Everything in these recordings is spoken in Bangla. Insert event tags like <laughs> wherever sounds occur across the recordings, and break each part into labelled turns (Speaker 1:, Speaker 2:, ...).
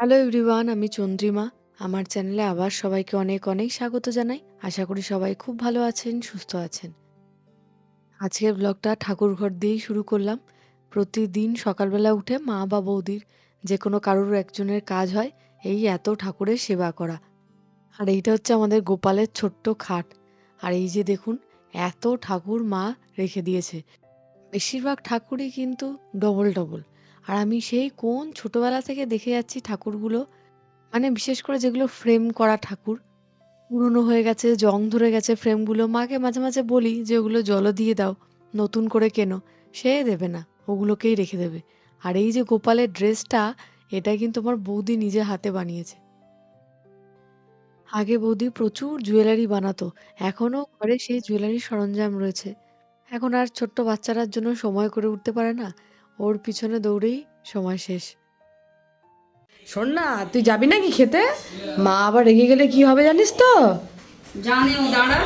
Speaker 1: হ্যালো এভরিওয়ান আমি চন্দ্রিমা। আমার চ্যানেলে আবার সবাইকে অনেক অনেক স্বাগত জানাই। আশা করি সবাই খুব ভালো আছেন, সুস্থ আছেন। আজকের ব্লগটা ঠাকুর ঘর দিয়েই শুরু করলাম। প্রতিদিন সকালবেলা উঠে মা বা বৌদির যে কোনো কারোর একজনের কাজ হয়, এই এত ঠাকুরের সেবা করা। আর এইটা হচ্ছে আমাদের গোপালের ছোট্ট খাট। আর এই যে দেখুন, এত ঠাকুর মা রেখে দিয়েছে। বেশিরভাগ ঠাকুরই কিন্তু ডবল ডবল আর আমি সেই কোন ছোটবেলা থেকে দেখে যাচ্ছি ঠাকুরগুলো মানে বিশেষ করে যেগুলো ফ্রেম করা ঠাকুর, পুরনো হয়ে গেছে, জং ধরে গেছে ফ্রেমগুলো মাকে মাঝে মাঝে বলি যে ওগুলো জলও দিয়ে দাও, নতুন করে কেনো, সে দেবে না, ওগুলোকেই রেখে দেবে। আর এই যে গোপালের ড্রেসটা এটা কিন্তু আমার বৌদি নিজে হাতে বানিয়েছে। আগে বৌদি প্রচুর জুয়েলারি বানাতো, এখনও ঘরে সেই জুয়েলারির সরঞ্জাম রয়েছে। এখন আর ছোট্ট বাচ্চারার জন্য সময় করে উঠতে পারে না ওর পিছনে দৌড়েই সময় শেষ।
Speaker 2: শোন না তুই যাবি নাকি খেতে? মা আবার রেগে গেলে কি হবে জানিস তো?
Speaker 3: জানে ও দাঁড়া।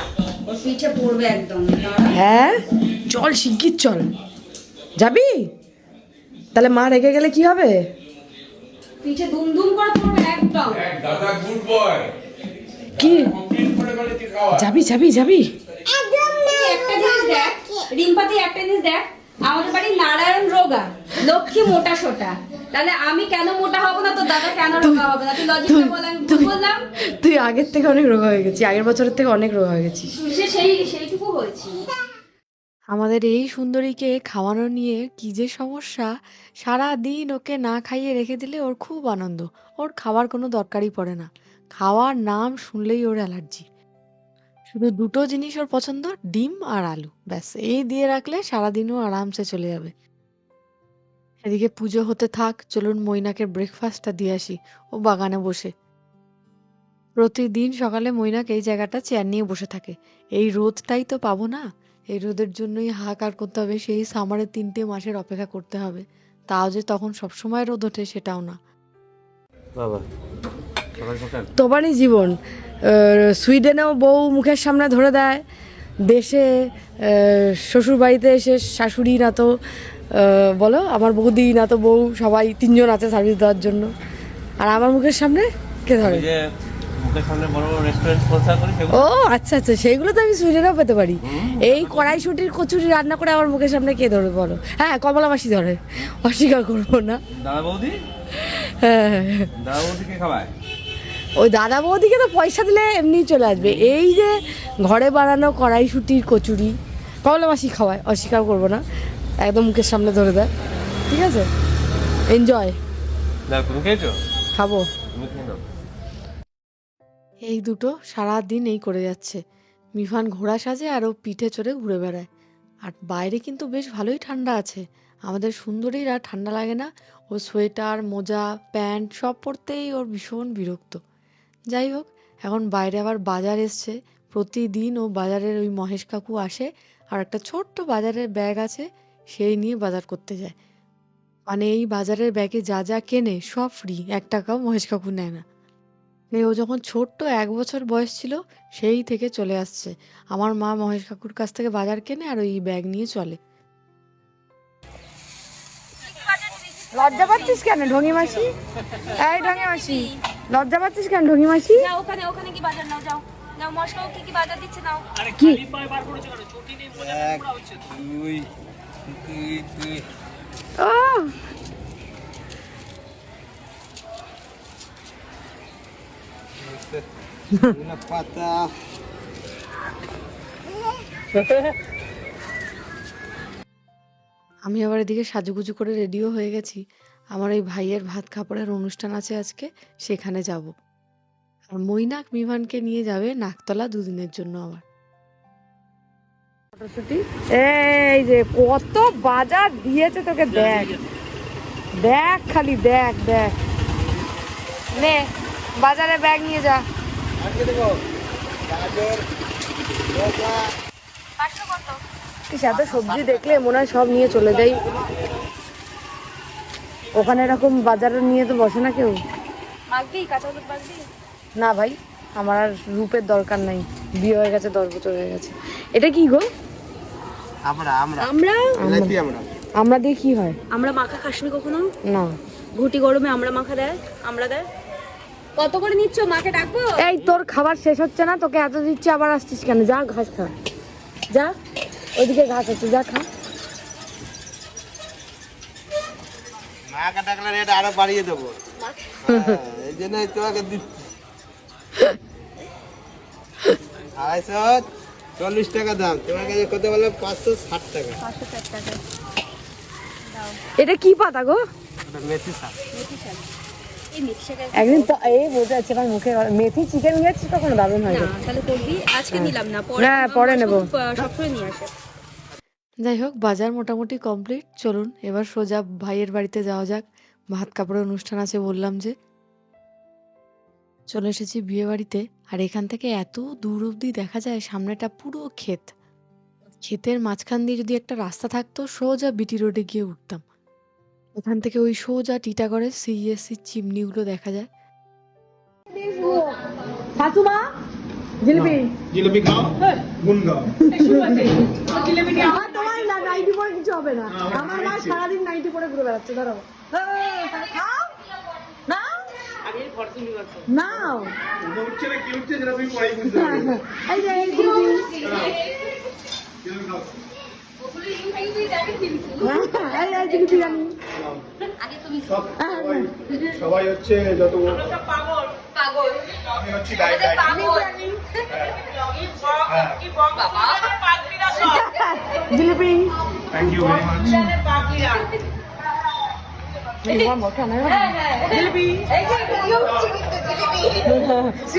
Speaker 3: ওর পিছে পড়বে একদম।
Speaker 2: হ্যাঁ? চল শিগগির চল। যাবি? তাহলে মা রেগে গেলে কি হবে?
Speaker 3: পিছে দুম দুম করে পড়বে একদম।
Speaker 4: দাদা গুড বয়।
Speaker 2: কি?
Speaker 4: কমপ্লিট করে গেলে কি খাওয়া?
Speaker 2: যাবি যাবি যাবি।
Speaker 3: তুই একটা জিনিস দেখ। রিম্পাতি একটা জিনিস দেখ। আমাদের বাড়ি নারায়ণ রোগা লক্ষ্মী মোটা সোটা। তাহলে আমি কেন মোটা হব না? তো দাদা কেন রোগা হবে না? তুই লজিকটা বল আমি বললাম?
Speaker 2: তুই আগের থেকে অনেক রোগা হয়ে গেছি আগের বছরের থেকে অনেক রোগা হয়ে গেছিস।
Speaker 3: সে সেই সেইটুকু হয়েছি।
Speaker 1: আমাদের এই সুন্দরীকে খাওয়ানো নিয়ে কি যে সমস্যা। সারা দিন ওকে না খাইয়ে রেখে দিলে ওর খুব আনন্দ। ওর খাওয়ার কোনো দরকারই পড়ে না। খাওয়ার নাম শুনলেই ওর অ্যালার্জি। শুধু দুটো জিনিস ওর পছন্দ ডিম আর আলু। ব্যাস এই দিয়ে রাখলে সারাদিনও আরামসে চলে যাবে। এদিকে পুজো হতে থাক চলুন মৈনাকের ব্রেকফাস্টটা দিয়ে আসি ও বাগানে বসে। প্রতিদিন সকালে মৈনাক এই জায়গাটা চেয়ার নিয়ে বসে থাকে। এই রোদটাই তো পাবো না? এই রোদের জন্যই হাহাকার করতে হবে সেই সামারের তিনটে মাসের অপেক্ষা করতে হবে। তাও যে তখন সবসময় রোদ ওঠে সেটাও না।
Speaker 4: বাবা সকাল সকাল
Speaker 2: তোমারই জীবন। সুইডেনেও বউ মুখের সামনে ধরে দেয়। দেশে শ্বশুর বাড়িতে এসে শাশুড়ি না তো বলো আমার বৌদি না তো বউ সবাই তিনজন আছে সার্ভিস দেওয়ার জন্য। আর আমার মুখের সামনে কে ধরে? ও আচ্ছা আচ্ছা সেইগুলো তো আমি সুইডেনেও পেতে পারি। এই কড়াইশুটির কচুরি রান্না করে আমার মুখের সামনে কে ধরে বলো? হ্যাঁ কমলা মাসি ধরে। অস্বীকার করব না।
Speaker 4: দাদা বৌদি?
Speaker 2: হ্যাঁ হ্যাঁ, হ্যাঁ।
Speaker 4: দাদা বৌদি কে খাওয়ায়?
Speaker 2: ওই দাদা বৌদিকে তো পয়সা দিলে এমনি চলে আসবে। এই যে ঘরে বানানো কড়াইশুটির কচুরি কমলা মাসি খাওয়ায় অস্বীকার করব না একদম মুখের সামনে ধরে দেয়। ঠিক আছে? এনজয় খাব।
Speaker 1: এই দুটো সারা দিন এই করে যাচ্ছে। মিফান ঘোড়া সাজে আর ও পিঠে চড়ে ঘুরে বেড়ায়। আর বাইরে কিন্তু বেশ ভালোই ঠান্ডা আছে। আমাদের সুন্দরীর আর ঠান্ডা লাগে না। ও সোয়েটার মোজা প্যান্ট সব পরতেই ওর ভীষণ বিরক্ত। যাই হোক, এখন বাইরে আবার বাজার এসছে। প্রতিদিন ও বাজারের ওই মহেশ কাকু আসে আর একটা ছোট্ট বাজারের ব্যাগ আছে, সেই নিয়ে বাজার করতে যায়। মানে এই বাজারের ব্যাগে যা যা কেনে সব ফ্রি এক টাকাও মহেশ কাকু নেয় না। ও যখন ছোট্ট এক বছর বয়স ছিল, সেই থেকে চলে আসছে। আমার মা মহেশ কাকুর কাছ থেকে বাজার কেনে আর ওই ব্যাগ নিয়ে চলে।
Speaker 2: লজ্জা পাচ্ছিস কেন ঢঙি মাসি এই মাসি লজ্জা পাচ্ছিস কেন ঢঙি মাসি?
Speaker 3: যাও ওখানে ওখানে কি বাজার? নাও যাও। নাও মশলাও কি কি বাজার দিচ্ছে? নাও।
Speaker 2: কি?
Speaker 4: দুই দুই দুই
Speaker 2: ও!
Speaker 4: পাতা।
Speaker 1: আমি আবার এদিকে সাজুগুজু করে রেডিও হয়ে গেছি। আমার ওই ভাইয়ের ভাত খাপড়ের অনুষ্ঠান আছে আজকে সেখানে যাব। আর মৈনাক মিভানকে নিয়ে যাবে নাকতলা দুদিনের জন্য আবার।
Speaker 2: এই যে কত বাজার দিয়েছে তোকে দেখ। দেখ খালি দেখ দেখ। নে বাজারে ব্যাগ নিয়ে যা। এত সবজি দেখলে মনে হয় সব নিয়ে চলে যাই। ওখানে এরকম বাজারে নিয়ে তো বসে না কেউ? না ভাই আমার আর রূপের দরকার নাই। বিয়ে হয়ে গেছে দশ বছর হয়ে গেছে। এটা কি গো?
Speaker 4: আমরা আমরা।
Speaker 3: আমরা?
Speaker 4: আমরা।
Speaker 2: আমরা দিয়ে কি হয়?
Speaker 3: আমরা মাখা খাসনি কখনো?
Speaker 2: না।
Speaker 3: ঘুটি গরমে আমরা মাখা দেয় আমরা দেয়। কত করে নিচ্ছ? মাকে ডাকবো?
Speaker 2: এই তোর খাবার শেষ হচ্ছে না? তোকে এত দিচ্ছে আবার আসছিস কেন? যা ঘাস খা। যা ওইদিকে ঘাস আছে যা খা।
Speaker 4: মায়াকে ডাকলে রেট আরও বাড়িয়ে দেবো। হ্যাঁ, এই জন্যই তোমাকে দিচ্ছি। আড়াইশো চল্লিশ টাকা দাম। তোমার কাছে কত বলে পাঁচশো ষাট টাকা।
Speaker 2: এটা কি পাতা গো?
Speaker 4: মেথি শাক।
Speaker 3: এই মিক্সারে
Speaker 2: একদিন তো এই বোঝা যাচ্ছে আমার মুখে মেথি চিকেন খেয়েছিস তখন দারুণ হয়
Speaker 3: না তাহলে করবি। আজকে নিলাম না পরে
Speaker 2: হ্যাঁ, পরে নেব।
Speaker 3: সবসময় নিয়ে আসে।
Speaker 1: যাই হোক বাজার মোটামুটি কমপ্লিট। চলুন এবার সোজা ভাইয়ের বাড়িতে যাওয়া যাক। ভাত কাপড়ের অনুষ্ঠান আছে বললাম যে। চলে এসেছি বিয়ে বাড়িতে। আর এখান থেকে এত দূর অবধি দেখা যায় সামনেটা পুরো ক্ষেত। ক্ষেতের মাঝখান দিয়ে যদি একটা রাস্তা থাকতো সোজা বিটি রোডে গিয়ে উঠতাম। ওখান থেকে ওই সোজা টিটাগড়ের সিএসসি চিমনিগুলো দেখা যায়।
Speaker 2: শাশুমা জিলিপি।
Speaker 5: জিলিপি খাও গুন গাও
Speaker 2: আমার তোমার না নাইটি পরে কিছু হবে না। আমার মা সারাদিন নাইটি পরে ঘুরে বেড়াচ্ছে ধরো নাও। <laughs> হ্যাঁ,
Speaker 5: সবাই সবাই হচ্ছে যত আমি হচ্ছি <laughs>
Speaker 2: jalebi.
Speaker 5: Thank you very much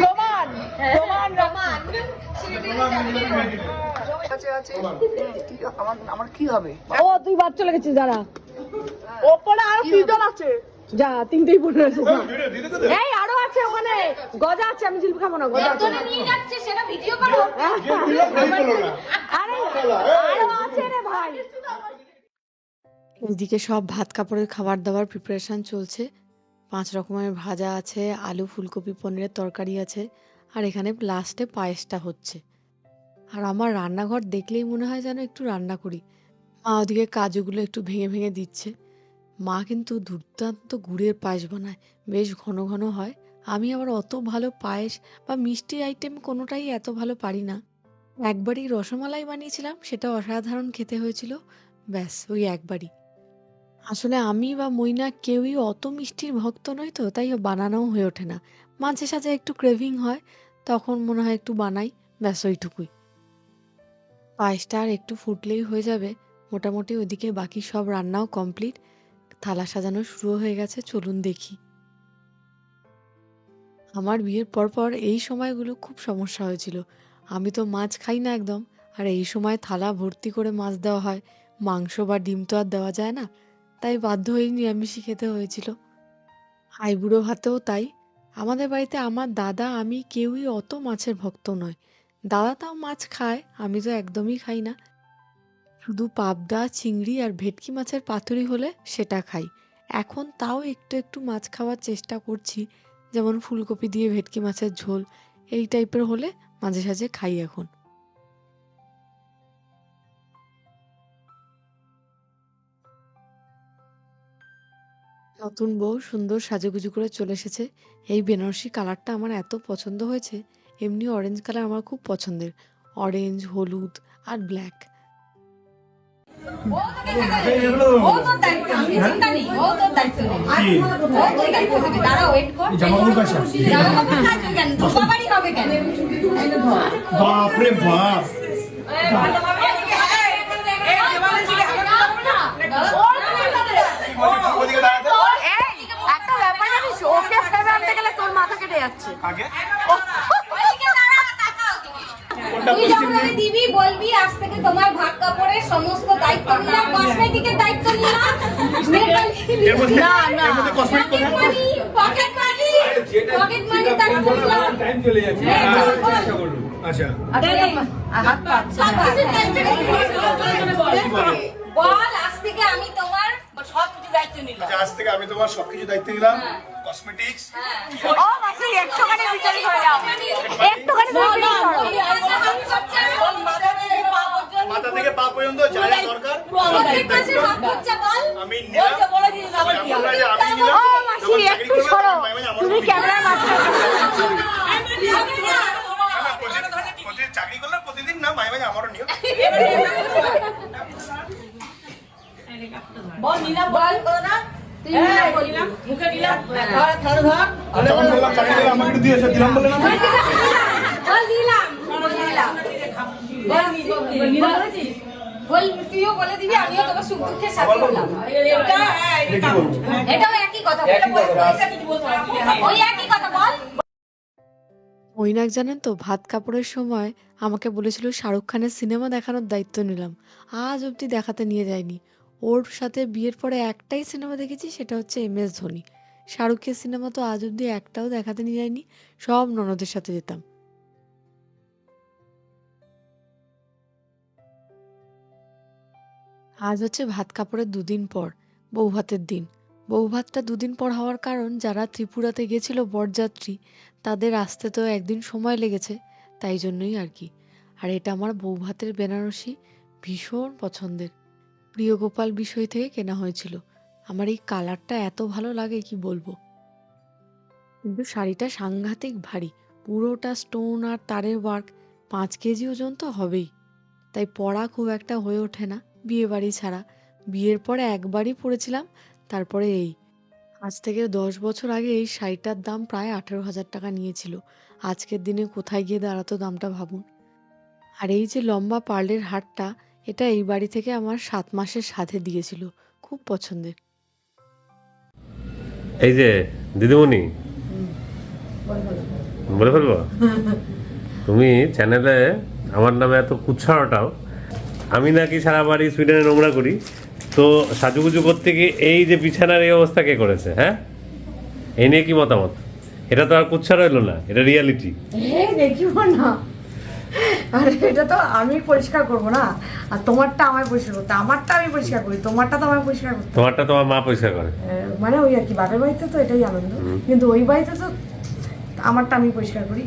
Speaker 2: Roman Roman Roman.
Speaker 6: আমার কি হবে?
Speaker 2: ও তুই বাদ চলে গেছিস দাঁড়া। ওপরে আরও তিনজন আছে। যা তিনটেই পড়ে আছে এই আরও আছে ওখানে। গজা আছে আমি জিলিপি খাব না গজা আছে।
Speaker 3: নিয়ে যাচ্ছে সেটা ভিডিও করো।
Speaker 1: এদিকে সব ভাত কাপড়ের খাবার দাবার প্রিপারেশন চলছে। পাঁচ রকমের ভাজা আছে আলু ফুলকপি পনিরের তরকারি আছে আর এখানে লাস্টে পায়েসটা হচ্ছে। আর আমার রান্নাঘর দেখলেই মনে হয় যেন একটু রান্না করি। মা ওদিকে কাজুগুলো একটু ভেঙে ভেঙে দিচ্ছে। মা কিন্তু দুর্দান্ত গুড়ের পায়েস বানায় বেশ ঘন ঘন হয়। আমি আবার অত ভালো পায়েস বা মিষ্টি আইটেম কোনোটাই এত ভালো পারি না। একবারই রসমালাই বানিয়েছিলাম, সেটা অসাধারণ খেতে হয়েছিল। ব্যাস, ওই একবারই। আসলে আমি বা মইনা কেউই অত মিষ্টির ভক্ত নই তো, তাই বানানোও হয়ে ওঠে না। মাঝে সাঝে একটু ক্রেভিং হয়, তখন মনে হয় একটু বানাই, ব্যাস ওইটুকুই। পায়েসটা আর একটু ফুটলেই হয়ে যাবে। মোটামুটি ওইদিকে বাকি সব রান্নাও কমপ্লিট থালা সাজানো শুরু হয়ে গেছে, চলুন দেখি। আমার বিয়ের পরপর এই সময়গুলো খুব সমস্যা হয়েছিল। আমি তো মাছ খাই না একদম। আর এই সময় থালা ভর্তি করে মাছ দেওয়া হয়। মাংস বা ডিম তো আর দেওয়া যায় না। তাই বাধ্য হয়ে নিরামিষই খেতে হয়েছিল। আইবুড়ো ভাতেও তাই। আমাদের বাড়িতে আমার দাদা, আমি কেউই অত মাছের ভক্ত নয়। দাদা তাও মাছ খায়, আমি তো একদমই খাই না। শুধু পাবদা, চিংড়ি আর ভেটকি মাছের পাতুরি হলে সেটা খাই। এখন তাও একটু একটু মাছ খাওয়ার চেষ্টা করছি। যেমন ফুলকপি দিয়ে ভেটকি মাছের ঝোল, এই টাইপের হলে মাঝে সাঝে খাই এখন। নতুন বউ সুন্দর সাজুগুজু করে চলে এসেছে। এই বেনারসি কালারটা আমার এত পছন্দ হয়েছে, এমনি অরেঞ্জ কালার আমার খুব পছন্দের। অরেঞ্জ হলুদ আর ব্ল্যাক
Speaker 5: বাপরে বাপ
Speaker 2: একটা ব্যাপার জানিস ওকে ফেবে আনতে গেলে তোর মাথা কেটে যাচ্ছে
Speaker 3: তুই যখন ওকে দিবি বলবি আজ থেকে তোমার ভাগ কাপড়ের সমস্ত দায়িত্ব নিলাম। কসমেটিকের দায়িত্ব নিলাম।
Speaker 5: মধ্যে এর
Speaker 3: pocket money pocket money pocket money দায়িত্ব
Speaker 4: টাইম চলে যাচ্ছে।
Speaker 3: হ্যাঁ।
Speaker 4: চেষ্টা করুন
Speaker 2: আচ্ছা।
Speaker 3: হাত পা বল আজ থেকে আমি তোমার সব কিছু দায়িত্ব নিলাম।
Speaker 5: আচ্ছা, আজ থেকে আমি তোমার সবকিছু দায়িত্ব নিলাম। কসমেটিক্স
Speaker 2: একটুখানি একটুখানি
Speaker 5: মাথা থেকে পা পর্যন্ত যা যা দরকার
Speaker 3: মাসে বল
Speaker 2: তুমি ক্যামেরার মাঝখানে
Speaker 5: না, না, চাকরি করলে প্রতিদিন না মাঝে মাঝে আমারও নিও আর যখন বললাম চাকরি করলে আমাকে দিয়েছে দিলাম বলে না
Speaker 3: দিলাম বল দিলাম বল দিলাম বল তুইও বলে দিবি আমিও তোকে সুখ দুঃখের সাথে হলাম
Speaker 5: এটা কি বলব
Speaker 3: এটাও একই কথা ওই একই কথা বল
Speaker 1: মৈনাক জানেন তো ভাত কাপড়ের সময় আমাকে বলেছিল শাহরুখ খানের সিনেমা দেখানোর দায়িত্ব নিলাম আজ অবধি দেখাতে নিয়ে যায়নি ওর সাথে বিয়ের পরে একটাই সিনেমা দেখেছি, সেটা হচ্ছে এম এস ধোনি। শাহরুখের সিনেমা তো আজ অবধি একটাও দেখাতে নিয়ে যায়নি, সব ননদের সাথে যেতাম। আজ হচ্ছে ভাত কাপড়ের দুদিন পর, বউ ভাতের দিন। বউ ভাতটা দুদিন পর হওয়ার কারণ, যারা ত্রিপুরাতে গেছিল বরযাত্রী, তাদের আসতে তো একদিন সময় লেগেছে, তাই জন্যই আর কি। আর এটা আমার বউ ভাতের বেনারসি, ভীষণ পছন্দের। প্রিয় গোপাল বিষয় থেকে কেনা হয়েছিল। আমার এই কালারটা এত ভালো লাগে, কি বলব? কিন্তু শাড়িটা সাংঘাতিক ভারী। পুরোটা স্টোন আর তারের ওয়ার্ক পাঁচ কেজি ওজন তো হবেই। তাই পরা খুব একটা হয়ে ওঠে না বিয়ে বাড়ি ছাড়া। বিয়ের পরে একবারই পরেছিলাম তারপরে এই। আজ থেকে দশ বছর আগে এই শাড়িটার দাম প্রায় আঠেরো হাজার টাকা নিয়েছিল। আজকের দিনে কোথায় গিয়ে দাঁড়াতো দামটা ভাবুন। আর এই যে লম্বা পার্লের হারটা এটা এই বাড়ি থেকে আমার সাত মাসের সাথে দিয়েছিল। খুব পছন্দের।
Speaker 6: এই যে দিদিমণি। বলে ফেলব? তুমি চ্যানেলে আমার নামে এত কুচ্ছাড়াটাও আমি নাকি সারা বাড়ি সুইডেনে নোংরা করি। তো সাজুগুজু করতে গিয়ে এই যে বিছানার এই অবস্থা কে করেছে হ্যাঁ? এই নিয়ে কি মতামত? এটা তো আর কুচ্ছা রইল না এটা রিয়ালিটি
Speaker 2: হে না। আরে এটা তো আমি পরিষ্কার করব না। আর তোমারটা আমায় পরিষ্কার করতে। আমারটা আমি পরিষ্কার করি তোমারটা তো আমায় পরিষ্কার করতে।
Speaker 6: তোমারটা তোমার মা পয়সা করে।
Speaker 2: মানে ওই আর কি বাপের বাড়িতে তো এটাই আনন্দ। কিন্তু ওই বাড়িতে তো আমারটা আমি পরিষ্কার করি।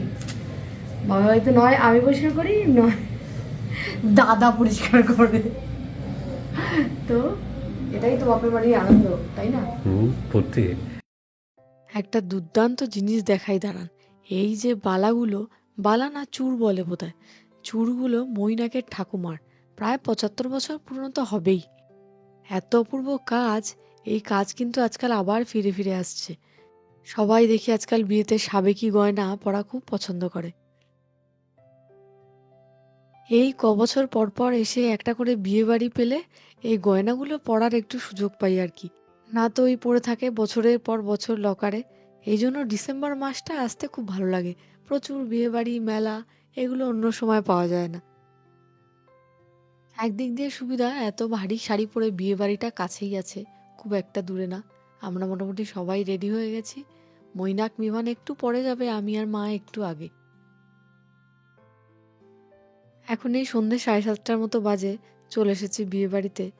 Speaker 2: বাবার বাড়িতে নয় আমি পরিষ্কার করি নয় দাদা পরিষ্কার করে। তো এটাই তো বাপের বাড়ির আনন্দ তাই না?
Speaker 6: হুম
Speaker 1: একটা দুর্দান্ত জিনিস দেখাই দাঁড়ান। এই যে বালাগুলো বালা না চুর বলে বোধহয়। চুরগুলো মইনাকের ঠাকুমার। প্রায় পঁচাত্তর বছর পুরনো তো হবেই। এত অপূর্ব কাজ, এই কাজ কিন্তু আজকাল আবার ফিরে ফিরে আসছে। সবাই দেখি আজকাল বিয়েতে সাবেকি গয়না পরা খুব পছন্দ করে। এই ক বছর পর পর এসে একটা করে বিয়ে বাড়ি পেলে এই গয়নাগুলো পরার একটু সুযোগ পাই আর কি। না তো ওই পড়ে থাকে বছরের পর বছর লকারে। এই জন্য ডিসেম্বর মাসটা আসতে খুব ভালো লাগে। প্রচুর বিয়েবাড়ি, মেলা, এগুলো অন্য সময় পাওয়া যায় না। একদিক দিয়ে সুবিধা, এত ভারী শাড়ি পরে বিয়ে বাড়িটা কাছেই আছে, খুব একটা দূরে না। আমরা মোটামুটি সবাই রেডি হয়ে গেছি। মৈনাক মিভান একটু পরে যাবে, আমি আর মা একটু আগে। এখন এই সন্ধ্যে সাড়ে সাতটার মতো বাজে, চলে এসেছি বিয়ে বাড়িতে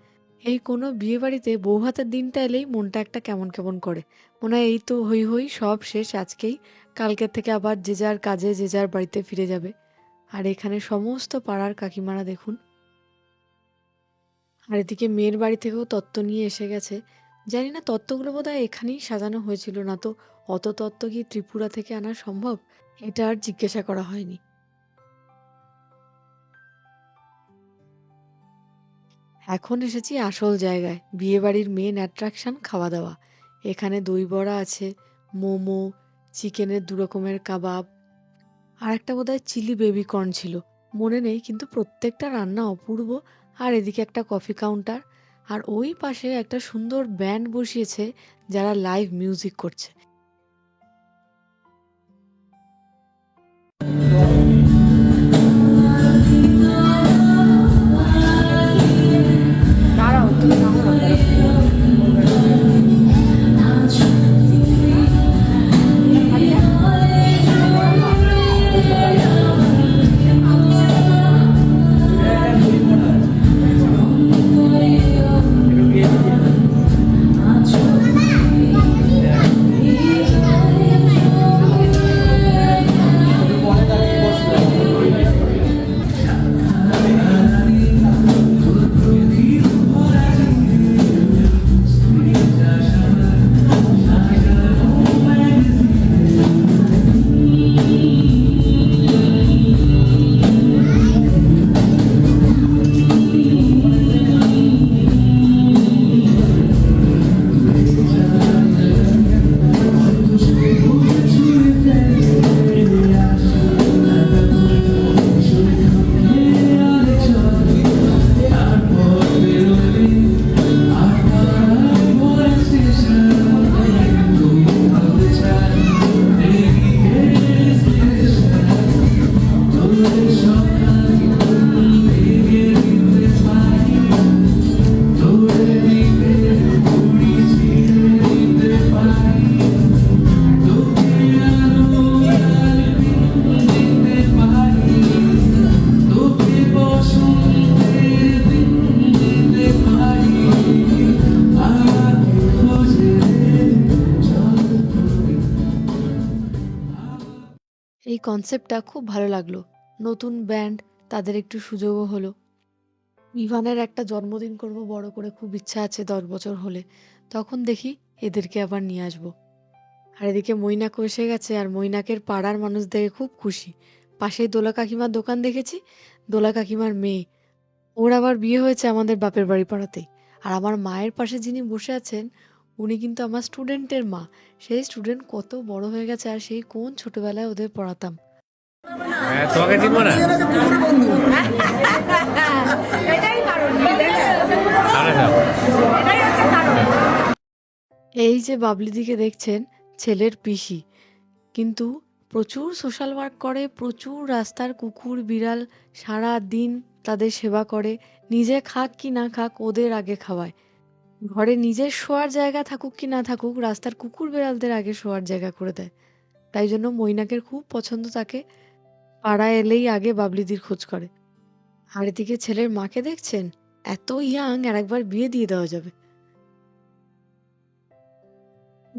Speaker 1: এই কোনো বিয়ে বাড়িতে বউ হাতের দিনটা এলেই মনটা একটা কেমন কেমন করে। মনে হয় এই তো হই হই, সব শেষ আজকেই। কালকের থেকে আবার যে যার কাজে, যে যার বাড়িতে ফিরে যাবে। আর এখানে সমস্ত পাড়ার কাকিমারা দেখুন। আর এদিকে মেয়ের বাড়ি থেকেও তত্ত্ব নিয়ে এসে গেছে। জানি না তত্ত্বগুলো বোধহয় এখানেই সাজানো হয়েছিল না তো। অত তত্ত্ব কি ত্রিপুরা থেকে আনা সম্ভব? এটা আর জিজ্ঞাসা করা হয়নি। এখন এসেছি আসল জায়গায়। বিয়েবাড়ির মেন অ্যাট্রাকশন খাওয়া দাওয়া এখানে দই বড়া আছে, মোমো, চিকেনের দু রকমের কাবাব। আর একটা বোধহয় চিলি বেবি কর্ন ছিল। মনে নেই, কিন্তু প্রত্যেকটা রান্না অপূর্ব। আর এদিকে একটা কফি কাউন্টার আর ওই পাশে একটা সুন্দর ব্যান্ড বসিয়েছে, যারা লাইভ মিউজিক করছে। কনসেপ্টটা খুব ভালো লাগল। নতুন ব্যান্ড তাদের একটু সুযোগও হলো। ইভানের একটা জন্মদিন করব বড় করে খুব ইচ্ছা আছে দশ বছর হলে। তখন দেখি এদেরকে আবার নিয়ে আসব। আর এদিকে মৈনাকও এসে গেছে আর মৈনাকের পাড়ার মানুষ দেখে খুব খুশি। পাশেই দোলা কাকিমার দোকান দেখেছি। দোলা কাকিমার মেয়ে। ওর আবার বিয়ে হয়েছে আমাদের বাপের বাড়ি পাড়াতেই। আর আমার মায়ের পাশে যিনি বসে আছেন, উনি কিন্তু আমার স্টুডেন্টের মা। সেই স্টুডেন্ট কত বড় হয়ে গেছে আর সেই কোন ছোটবেলায় ওদের পড়াতাম।
Speaker 6: তোমাকে চিনবো না।
Speaker 1: এই যে বাবলিদিকে দেখছেন ছেলের পিসি। কিন্তু প্রচুর সোশ্যাল ওয়ার্ক করে প্রচুর রাস্তার কুকুর বিড়াল সারা দিন তাদের সেবা করে নিজে খাক কি না খাক ওদের আগে খাওয়ায়। ঘরে নিজের শোয়ার জায়গা থাকুক কি না থাকুক রাস্তার কুকুর বিড়ালদের আগে শোয়ার জায়গা করে দেয়। তাই জন্য মৈনাকের খুব পছন্দ তাকে। পাড়া এলেই আগে বাবলিদির খোঁজ করে। আর এদিকে ছেলের মাকে দেখছেন? এত ইয়াং আর একবার বিয়ে দিয়ে দেওয়া যাবে।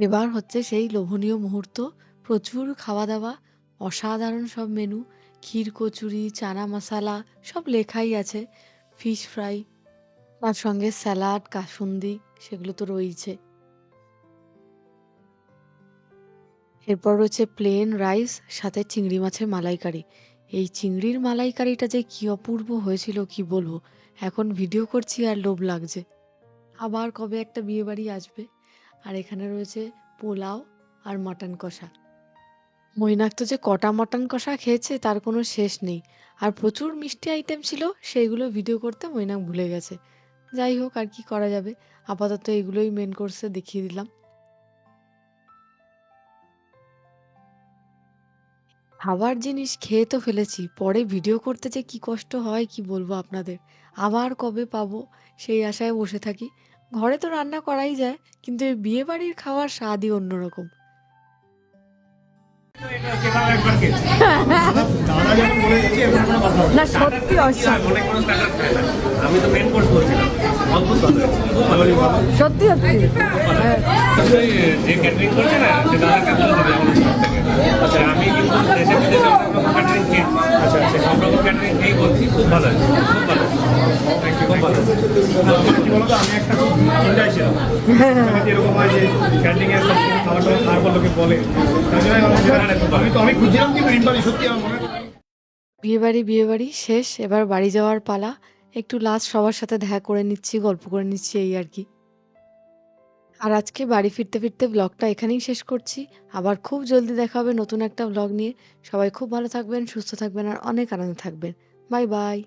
Speaker 1: এবার হচ্ছে সেই লোভনীয় মুহূর্ত। প্রচুর খাওয়া দাওয়া অসাধারণ সব মেনু ক্ষীর কচুরি, চানা মশালা, সব লেখাই আছে। ফিশ ফ্রাই তার সঙ্গে স্যালাড কাসুন্দি, সেগুলো তো রয়েছে এরপর রয়েছে প্লেন রাইস সাথে চিংড়ি মাছের মালাইকারি। এই চিংড়ির মালাইকারিটা যে কি অপূর্ব হয়েছিল, কি বলব? এখন ভিডিও করছি আর লোভ লাগছে। আবার কবে একটা বিয়ে বাড়ি আসবে? আর এখানে রয়েছে পোলাও আর মটন কষা। মৈনাক তো যে কটা মটন কষা খেয়েছে, তার কোনো শেষ নেই। আর প্রচুর মিষ্টি আইটেম ছিল, সেইগুলো ভিডিও করতে মৈনাক ভুলে গেছে। যাই হোক, আর কি করা যাবে? আপাতত এগুলোই মেন কোর্সে দেখিয়ে দিলাম। খাবার জিনিস খেয়ে তো ফেলেছি পরে ভিডিও করতে যে কি কষ্ট হয় কি বলব আপনাদের? আবার কবে পাবো? সেই আশায় বসে থাকি। ঘরে তো রান্না করাই যায় কিন্তু এই বিয়ে বাড়ির খাওয়ার স্বাদই অন্যরকম।
Speaker 5: না।
Speaker 2: সত্যি।
Speaker 6: আমি তো মেন কোর্স বলছিলাম অদ্ভুত ভালো খুব ভালো
Speaker 2: সত্যি সত্যি। হ্যাঁ।
Speaker 6: যে ক্যাটারিং করছে না সে দাদাকে বলে দেবে আমার থেকে। আচ্ছা আমি কিন্তু দেশে বিদেশে অনেক রকম ক্যাটারিং খেয়েছি আচ্ছা। আচ্ছা সব রকম ক্যাটারিং খেয়ে করছি খুব ভালো আছে খুব ভালো খুব ভালো
Speaker 5: কি বলতো আমি একটা খুব চিন্তায় ছিলাম। এরকম হয় যে ক্যান্টিং সব খাবার টাবার খাওয়ার পর লোকে বলে? তার জন্য আমি তো আমি খুঁজছিলাম কিন্তু রিম্পালি সত্যি আমার মনে
Speaker 1: বিয়েবাড়ি বিয়েবাড়ি শেষ। এবার বাড়ি যাওয়ার পালা। একটু লাস্ট সবার সাথে দেখা করে নিচ্ছি গল্প করে নিচ্ছি এই আর কি। আর আজকে বাড়ি ফিরতে ফিরতে ব্লগটা এখানেই শেষ করছি। আবার খুব জলদি দেখা হবে নতুন একটা ব্লগ নিয়ে। সবাই খুব ভালো থাকবেন, সুস্থ থাকবেন আর অনেক আনন্দে থাকবেন। Bye bye